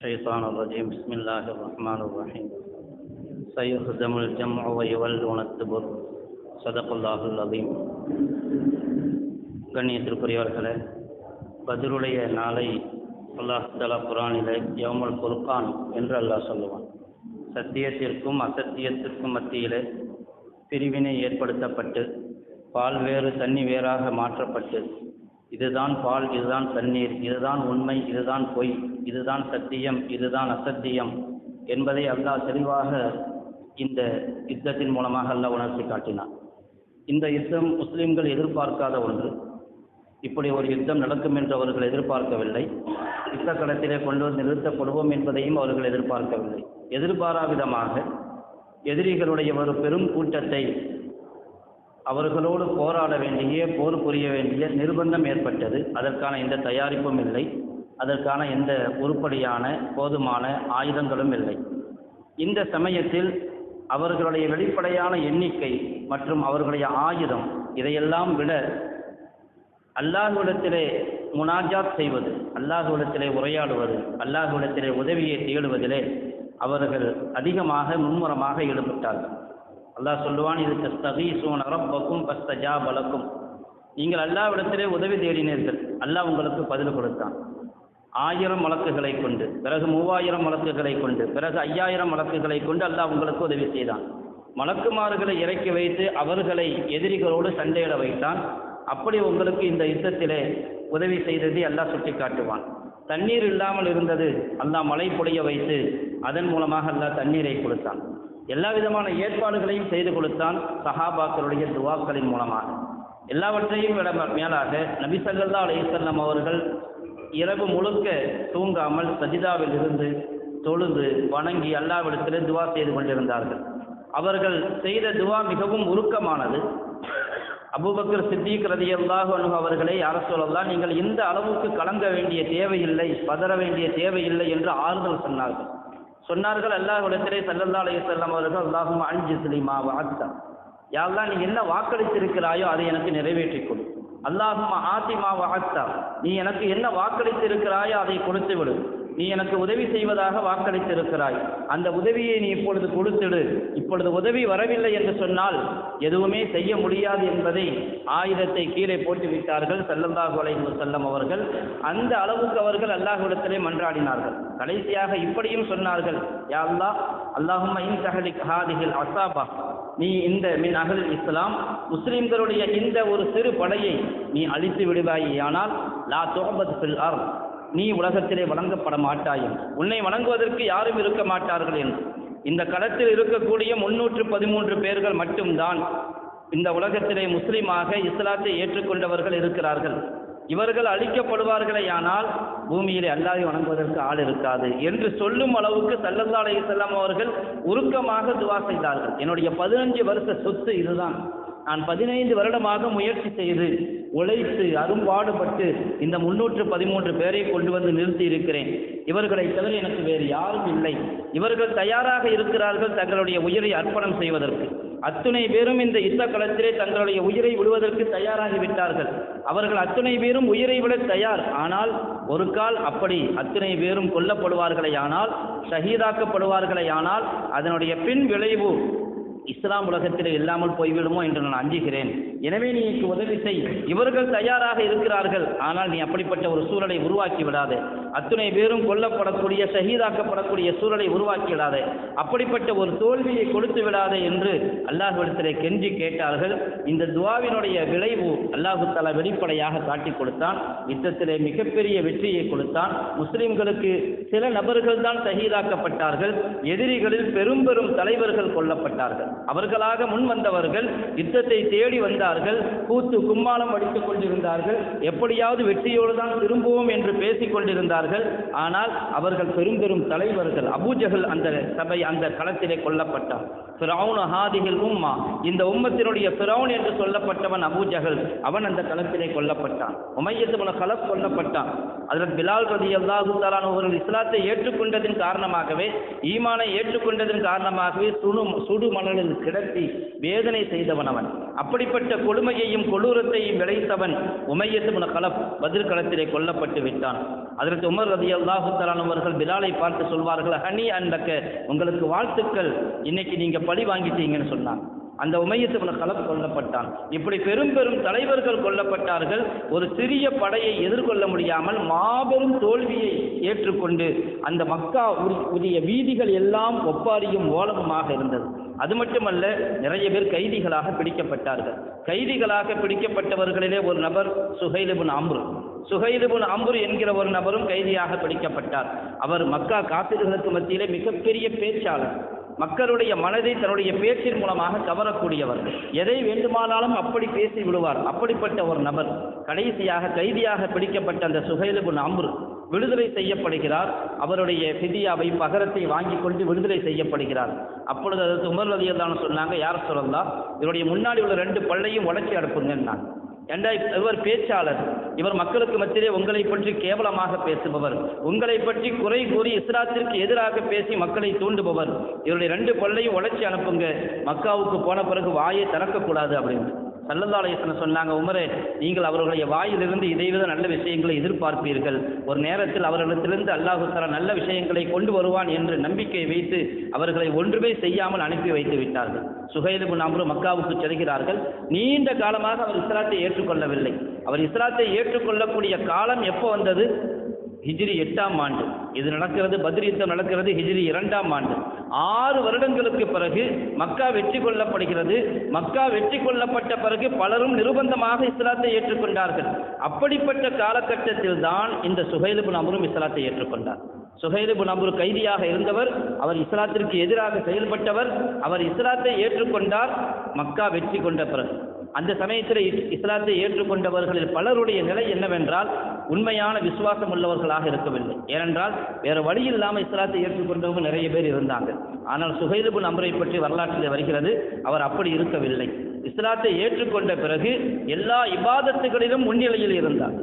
الشيطان الرجيم بسم الله الرحمن الرحيم سيهزم الجمع ويولون الدبر صدق الله العظيم கண்ணியத்திற்குரியவர்களே பதிலுடைய நாளை அல்லாஹ் தலா குரானிலே யவுமுல் ஃபுர்கான் என்று அல்லாஹ் சொல்லுவான் சத்தியத்திற்கும் அசத்தியத்திற்கும் மத்தியிலே பிரிவினை ஏற்படுத்தப்பட்டு பால் வேறு தண்ணி வேறாக மாற்றப்பட்டு இதுதான் பால் இதுதான் தண்ணீர் இதுதான் உண்மை இதுதான் பொய் இதுதான் சத்தியம் இதுதான் அசத்தியம் என்பதை அல்லாஹ் தெளிவாக இந்த யுத்தத்தின் மூலமாக அல்லாஹ் உணர்த்தி காட்டினான். இந்த யுத்தம் முஸ்லிம்கள் எதிர்பார்க்காத ஒன்று. இப்படி ஒரு யுத்தம் நடக்கும் என்று அவர்கள் எதிர்பார்க்கவில்லை. யுத்த களத்திலே கொண்டு வந்து நிறுத்தப்படுவோம் என்பதையும் அவர்கள் எதிர்பார்க்கவில்லை. எதிர்பாரா விதமாக எதிரிகளுடைய ஒரு பெரும் கூட்டத்தை அவர்களோடு போராட வேண்டிய போர் புரிய வேண்டிய நிர்பந்தம் ஏற்பட்டது. அதற்கான எந்த தயாரிப்பும் இல்லை. அதற்கான எந்த உருப்படியான போதுமான ஆயுதங்களும் இல்லை. இந்த சமயத்தில் அவர்களுடைய வெளிப்படையான எண்ணிக்கை மற்றும் அவர்களுடைய ஆயுதம் இதையெல்லாம் விட அல்லாஹ்விடத்திலே முனாஜாத் செய்வது அல்லாஹ்விடத்திலே உரையாடுவது அல்லாஹ்விடத்திலே உதவியை தேடுவதிலே அவர்கள் அதிகமாக மும்முரமாக ஈடுபட்டார்கள் அல்லாஹ் சொல்லுவான் இது தஸ்தகீசூன் ரப்பக்கும் பஸ்தஜா பலக்கும் நீங்கள் அல்லாவிடத்திலே உதவி தேடினீர்கள். அல்லாஹ் உங்களுக்கு பதில் கொடுத்தான். ஆயிரம் வழக்குகளை கொண்டு பிறகு மூவாயிரம் வழக்குகளை கொண்டு பிறகு ஐயாயிரம் வழக்குகளை கொண்டு அல்லாஹ் உங்களுக்கு உதவி செய்தான். மலக்குமார்களை இறக்கி வைத்து அவர்களை எதிரிகளோடு சண்டையிட வைத்தான். அப்படி உங்களுக்கு இந்த யுத்தத்திலே உதவி செய்ததை அல்லாஹ் சுட்டி காட்டுவான் தண்ணீர் இல்லாமல் இருந்தது அல்லாஹ் மழை பொழிய வைத்து அதன் மூலமாக அல்லாஹ் தண்ணீரை கொடுத்தான். எல்லா விதமான ஏற்பாடுகளையும் செய்து கொடுத்தான் சஹாபாக்களுடைய துவாக்களின் மூலமாக. எல்லாவற்றையும் விட மேலாக நபிசல்லா அலையம் அவர்கள் இரவு முழுக்க தூங்காமல் சஜிதாவில் இருந்து தொழுது வணங்கி அல்லாவிடத்திலே துவா செய்து கொண்டிருந்தார்கள். அவர்கள் செய்த துவா மிகவும் உருக்கமானது. அபுபக்கர் சித்திக் ரதி அல்லாஹு அவர்களே யார சொல்லலாம் நீங்கள் இந்த அளவுக்கு கலங்க வேண்டிய தேவையில்லை பதற வேண்டிய தேவையில்லை என்று ஆறுதல் சொன்னார்கள். சொன்னார்கள் அல்லாஹ்விடத்திலே சல்லல்லா அலையம் அவர்கள் அல்லாஹும் அஞ்சு சிலிமா வாத்தா யாரெல்லாம் நீ என்ன வாக்களித்திருக்கிறாயோ அதை எனக்கு நிறைவேற்றிக் கொடு. அல்லாஹும் ஆத்திமா வாத்தா நீ எனக்கு என்ன வாக்களித்திருக்கிறாயோ அதை கொடுத்து விடு. நீ எனக்கு உதவி செய்வதாக வாக்களித்திருக்கிறாய். அந்த உதவியை நீ இப்பொழுது கொடுத்துடு. இப்பொழுது உதவி வரவில்லை என்று சொன்னால் எதுவுமே செய்ய முடியாது என்பதை ஆயுதத்தை கீழே போட்டுவிட்டார்கள் செல்லந்தாக சல்லல்லாஹு அலைஹி அவர்கள். அந்த அளவுக்கு அவர்கள் அல்லாஹ்விடத்திலே மன்றாடினார்கள். கடைசியாக இப்படியும் சொன்னார்கள் யா அல்லாஹ் அல்லாஹும்ம இன் ஹாதிஹில் அசாபா. நீ இந்த மின் அகல் இஸ்லாம் முஸ்லிம்களுடைய இந்த ஒரு சிறு படையை நீ அழித்து விடுவாயானால் லா தோபத் ஃபில் அர் நீ உலகத்திலே வணங்கப்பட மாட்டாயும். உன்னை வணங்குவதற்கு யாரும் இருக்க மாட்டார்கள் என்று. இந்த களத்தில் இருக்கக்கூடிய முன்னூற்று பதிமூன்று பேர்கள் மட்டும்தான் இந்த உலகத்திலே முஸ்லிமாக இஸ்லாத்தை ஏற்றுக்கொண்டவர்கள் இருக்கிறார்கள். இவர்கள் அழிக்கப்படுவார்களேயானால் பூமியிலே அல்லாஹை வணங்குவதற்கு ஆள் இருக்காது என்று சொல்லும் அளவுக்கு சல்லல்லா அலையம் அவர்கள் உருக்கமாக துவா செய்தார்கள். என்னுடைய பதினஞ்சு வருஷ சொத்து இதுதான். நான் பதினைந்து வருடமாக முயற்சி செய்து உழைத்து அரும்பாடுபட்டு இந்த முன்னூற்று பதிமூன்று பேரை கொண்டு வந்து நிறுத்தி இருக்கிறேன். இவர்களை தவிர எனக்கு வேறு யாரும் இல்லை. இவர்கள் தயாராக இருக்கிறார்கள் தங்களுடைய உயிரை அர்ப்பணம் செய்வதற்கு. அத்துணை பேரும் இந்த யுத்த களத்திலே தங்களுடைய உயிரை விடுவதற்கு தயாராகி விட்டார்கள். அவர்கள் அத்துணை பேரும் உயிரை விட தயார். ஆனால் ஒரு கால் அப்படி அத்துணை பேரும் கொல்லப்படுவார்களே ஆனால் ஷஹீதாக்கப்படுவார்களே ஆனால் அதனுடைய பின் விளைவு இஸ்லாம் உலகத்தில் இல்லாமல் போய்விடுமோ என்று நான் அஞ்சுகிறேன். எனவே நீ எனக்கு உதவி செய். இவர்கள் தயாராக இருக்கிறார்கள். ஆனால் நீ அப்படிப்பட்ட ஒரு சூழலை உருவாக்கி விடாதே. அத்துணை பேரும் கொல்லப்படக்கூடிய ஷஹீதாக்கப்படக்கூடிய சூழலை உருவாக்கி விடாதே. அப்படிப்பட்ட ஒரு தோல்வியை கொடுத்து விடாதே என்று அல்லாஹுவிடத்திலே கெஞ்சி கேட்டார்கள். இந்த துவாவினுடைய விளைவு அல்லாஹு தலா வெளிப்படையாக காட்டி கொடுத்தான். யுத்தத்திலே மிகப்பெரிய வெற்றியை கொடுத்தான். முஸ்லிம்களுக்கு சில நபர்கள் தான் சகிதாக்கப்பட்டார்கள். எதிரிகளில் பெரும் பெரும் தலைவர்கள் கொல்லப்பட்டார்கள். அவர்களாக முன் வந்தவர்கள் யுத்தத்தை தேடி வந்தார்கள். கூத்து கும்மாளம் அடித்துக் கொண்டிருந்தார்கள். எப்படியாவது வெற்றியோடு தான் திரும்புவோம் என்று பேசிக் கொண்டிருந்தார்கள். ஆனால் அவர்கள் பெரும் பெரும் தலைவர்கள் அபூஜகல் அந்த சபை அந்த களத்திலே கொல்லப்பட்டார். பிரவுன் ஹாதிகள் உம்மா. இந்த உம்மத்தினுடைய பிரவுன் என்று சொல்லப்பட்டவன் அபூஜகல் அவன் அந்த களத்திலே கொல்லப்பட்டான். உமையத்து கலப் கொல்லப்பட்டான். அதில் பிலால் ரதி அல்லாஹு அவர்கள் இஸ்லாம் இஸ்லாத்தை ஏற்றுக்கொண்டதின் காரணமாகவே ஈமானை ஏற்றுக்கொண்டதன் காரணமாகவே சுடு சுடு மணலில் கிடத்தி வேதனை செய்தவன் அவன். அப்படிப்பட்ட கொடுமையையும் கொடூரத்தையும் விளைத்தவன் உமையத்து கலப். பதிர்களத்திலே கொல்லப்பட்டு விட்டான். அதற்கு உமர் ரதி அல்லாஹுத்தலான் அவர்கள் பிலாலை பார்த்து சொல்வார்கள் ஹனி அண்டக்க உங்களுக்கு வாழ்த்துக்கள். இன்னைக்கு நீங்க பழி வாங்கிட்டீங்கன்னு சொன்னான் அந்த உமையத்து கலப் கொல்லப்பட்டான். இப்படி பெரும் பெரும் தலைவர்கள் கொல்லப்பட்டார்கள். ஒரு சிறிய படையை எதிர்கொள்ள முடியாமல் மாபெரும் தோல்வியை ஏற்றுக்கொண்டு அந்த மக்கா உரி- உரிய வீதிகள் எல்லாம் ஒப்பாரியும் ஓலமுமாக இருந்தது. அது மட்டுமல்ல நிறைய பேர் கைதிகளாக பிடிக்கப்பட்டார்கள். கைதிகளாக பிடிக்கப்பட்டவர்களிலே ஒரு நபர் சுஹைலிபுன் அம்ரு. சுஹைலிபுன் அம்ரு என்கிற ஒரு நபரும் கைதியாக பிடிக்கப்பட்டார். அவர் மக்கா காப்பீடுகளுக்கு மத்தியிலே மிகப்பெரிய பேச்சாளர். மக்களுடைய மனதை தன்னுடைய பேச்சின் மூலமாக கவரக்கூடியவர் எதை வேண்டுமானாலும் அப்படி பேசி விடுவார். அப்படிப்பட்ட ஒரு நபர் கடைசியாக கைதியாக பிடிக்கப்பட்ட அந்த சுஹைலுபுன் அம்ரு விடுதலை செய்யப்படுகிறார். அவருடைய பிதியாவை பகரத்தை வாங்கி கொண்டு விடுதலை செய்யப்படுகிறார். அப்பொழுது அதற்கு உமர் ரதியல்லான்னு சொன்னாங்க யார் சொல்லலாம் இவருடைய முன்னாடி உள்ள ரெண்டு பள்ளையும் உடச்சி அனுப்புங்கன்னாங்க. ஏண்டா இவர் பேச்சாளர். இவர் மக்களுக்கு மத்தியிலே உங்களை பற்றி கேவலமாக பேசுபவர். உங்களை பற்றி குறை கூறி இஸ்லாத்திற்கு எதிராக பேசி மக்களை தூண்டுபவர். இவருடைய ரெண்டு கொள்ளையும் உழைச்சி அனுப்புங்க. மக்காவுக்கு போன பிறகு வாயை திறக்கக்கூடாது அப்படின்னு. சல்லல்லா சொன்னாங்க உமரே நீங்கள் அவர்களுடைய வாயிலிருந்து இதைவிட நல்ல விஷயங்களை எதிர்பார்ப்பீர்கள். ஒரு நேரத்தில் அவர்களிடத்திலிருந்து அல்லாஹு தஆலா நல்ல விஷயங்களை கொண்டு வருவான் என்று நம்பிக்கை வைத்து அவர்களை ஒன்றுமே செய்யாமல் அனுப்பி வைத்து விட்டார்கள். சுகைலபு பின் மக்காவுக்கு செல்கிறார்கள். நீண்ட காலமாக அவர் இஸ்லாத்தை ஏற்றுக்கொள்ளவில்லை. அவர் இஸ்லாத்தை ஏற்றுக்கொள்ளக்கூடிய காலம் எப்போ வந்தது? ஹிஜ்ரி எட்டாம் ஆண்டு. இது நடக்கிறது பத்ர் யுத்தம் நடக்கிறது ஹிஜ்ரி இரண்டாம் ஆண்டு. ஆறு வருடங்களுக்கு பிறகு மக்கா வெற்றி கொள்ளப்படுகிறது. மக்கா வெற்றி கொள்ளப்பட்ட பிறகு பலரும் நிர்பந்தமாக இஸ்லாத்தை ஏற்றுக்கொண்டார்கள். அப்படிப்பட்ட காலகட்டத்தில் தான் இந்த சுஹைலுபுன் நபரும் இஸ்லாத்தை ஏற்றுக்கொண்டார். சுஹைலுபுன் அமரு கைதியாக இருந்தவர் அவர் இஸ்லாத்திற்கு எதிராக செயல்பட்டவர் அவர் இஸ்லாத்தை ஏற்றுக்கொண்டார் மக்கா வெற்றி கொண்ட பிறகு. அந்த சமயத்தில் இஸ்- இஸ்லாத்தை ஏற்றுக்கொண்டவர்களில் பலருடைய நிலை என்னவென்றால் உண்மையான விசுவாசம் உள்ளவர்களாக இருக்கவில்லை. ஏனென்றால் வேறு வழி இல்லாமல் இஸ்லாத்தை ஏற்றுக்கொண்டவங்க நிறைய பேர் இருந்தாங்க. ஆனால் சுஹைலுபுன் அம்ரை பற்றி வரலாற்றில் வருகிறது அவர் அப்படி இருக்கவில்லை. இஸ்லாத்தை ஏற்றுக்கொண்ட பிறகு எல்லா இபாதத்துகளிலும் முன்னிலையில் இருந்தார்.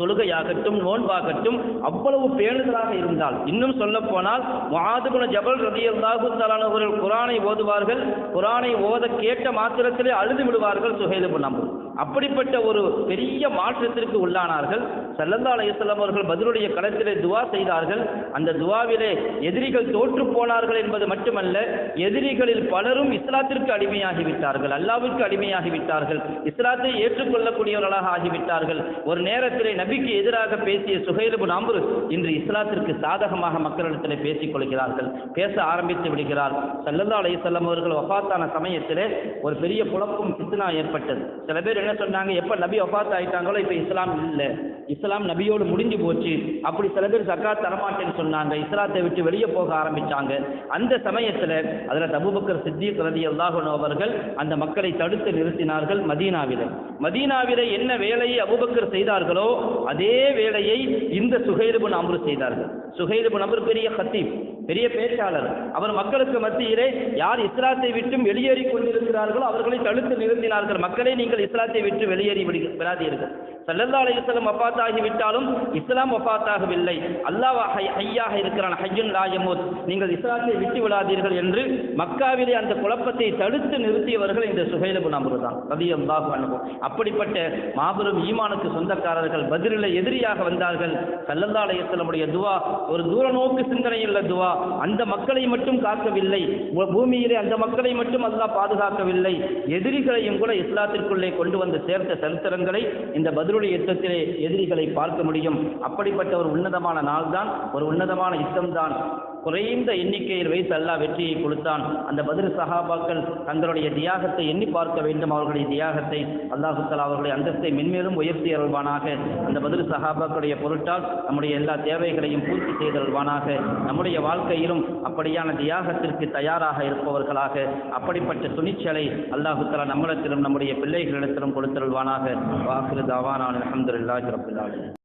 தொழுகையாகட்டும் நோன்பாகட்டும் அவ்வளவு பேணுதலாக இருந்தால். இன்னும் சொல்ல போனால் மாதுகுண ஜபல் ரதியல்லாஹு தலானவர்கள் குரானை ஓதுவார்கள். குரானை ஓத கேட்ட மாத்திரத்திலே அழுது விடுவார்கள் சுகைது நம்பு அப்படிப்பட்ட ஒரு பெரிய மாற்றத்திற்கு உள்ளானார்கள். சல்லல்லா அலையம் அவர்கள் பதிலுடைய களத்திலே துவா செய்தார்கள். அந்த துவாவிலே எதிரிகள் தோற்று போனார்கள் என்பது மட்டுமல்ல எதிரிகளில் பலரும் இஸ்லாத்திற்கு அடிமையாகிவிட்டார்கள் அல்லாவிற்கு அடிமையாகிவிட்டார்கள் இஸ்லாத்தை ஏற்றுக்கொள்ளக்கூடியவர்களாக ஆகிவிட்டார்கள். ஒரு நேரத்திலே நபிக்கு எதிராக பேசிய சுகைலபு நாம்பு இன்று இஸ்லாத்திற்கு சாதகமாக மக்களிடத்திலே பேசிக் கொள்கிறார்கள். பேச ஆரம்பித்து விடுகிறார். சல்லல்லா அலைஹிஸ்ஸலாம் அவர்கள் ஒஃபாத்தான சமயத்திலே ஒரு பெரிய குழப்பம் சித்தனா ஏற்பட்டது. சில பேர் என்ன சொன்னாங்க எப்போ நபி வஃபாத் ஆயிட்டாங்களோ இப்போ இஸ்லாம் இல்லை. இஸ்லாம் நபியோடு முடிஞ்சு போச்சு. அப்படி சில பேர் சக்காத் தரமாட்டேன்னு சொன்னாங்க. இஸ்லாத்தை விட்டு வெளியே போக ஆரம்பிச்சாங்க. அந்த சமயத்துல அதுல தபுபக்கர் சித்திக் ரதி அன்ஹு அவர்கள் அந்த மக்களை தடுத்து நிறுத்தினார்கள் மதீனாவிலே. மதீனாவிலே என்ன வேலையை அபுபக்கர் செய்தார்களோ அதே வேலையை இந்த சுஹைருபுன் அம்ரு செய்தார்கள். சுஹைருபுன் அம்ரு பெரிய ஹத்தீப் பெரிய பேச்சாளர். அவர் மக்களுக்கு மத்தியிலே யார் இஸ்லாத்தை விட்டும் வெளியேறி கொண்டிருக்கிறார்களோ அவர்களை தடுத்து நிறுத்தினார்கள். மக்களை நீங்கள் இஸ்லாத்தை விட்டு வெளியேறி விடு- விடாதீர்கள். சல்லல்லா அலைஹிஸ்ஸலாம் அப்பா விட்டாலும் இஸ்லாம் வஃபாத்தாகவில்லை அல்லாஹ் ஹை- ஹையாக இருக்கிறான். ஹய்யுன் லாயமூத் நீங்கள் இஸ்லாத்தை விட்டு விடாதீர்கள் என்று மக்காவிலே அந்த குழப்பத்தை தடுத்து நிறுத்தியவர்கள் இந்த சுஹைலபுன் அம்ரு தான். ரலியல்லாஹு அனுபவம் அப்படிப்பட்ட மாபெரும் ஈமானுக்கு சொந்தக்காரர்கள் பதிலில் எதிரியாக வந்தார்கள். சல்லல்லா அலைஹிஸ்ஸலமுடைய துவா ஒரு தூர நோக்கு சிந்தனையுள்ள துவா. அந்த மக்களை மட்டும் காக்கவில்லை. பூமியிலே அந்த மக்களை மட்டும் அல்லாஹ் பாதுகாக்கவில்லை. எதிரிகளையும் கூட இஸ்லாத்திற்குள்ளே கொண்டு வந்து சேர்த்த சரித்திரங்களை இந்த பதிலுடைய யுத்தத்திலே எதிரி செய்திகளை பார்க்க முடியும். அப்படிப்பட்ட ஒரு உன்னதமான நாள் தான் ஒரு உன்னதமான யுத்தம் தான் குறைந்த எண்ணிக்கையில் வைத்து அல்லாஹ் வெற்றியை கொடுத்தான். அந்த பதில் சஹாபாக்கள் தங்களுடைய தியாகத்தை எண்ணி பார்க்க வேண்டும். அவர்களுடைய தியாகத்தை அல்லாஹுத்தலா அவர்களுடைய அந்தஸ்தை மென்மேலும் உயர்த்தி அருள்வானாக. அந்த பதில் சஹாபாக்களுடைய பொருட்டால் நம்முடைய எல்லா தேவைகளையும் பூர்த்தி செய்தருள்வானாக நம்முடைய வாழ்க்கையிலும் அப்படியான தியாகத்திற்கு தயாராக இருப்பவர்களாக. அப்படிப்பட்ட துணிச்சலை அல்லாஹுத்தலா நம்மிடத்திலும் நம்முடைய பிள்ளைகளிடத்திலும் கொடுத்தருள்வானாக வாக்குறு தாவானான் அல்ஹம்துலில்லாஹி ரப்பில்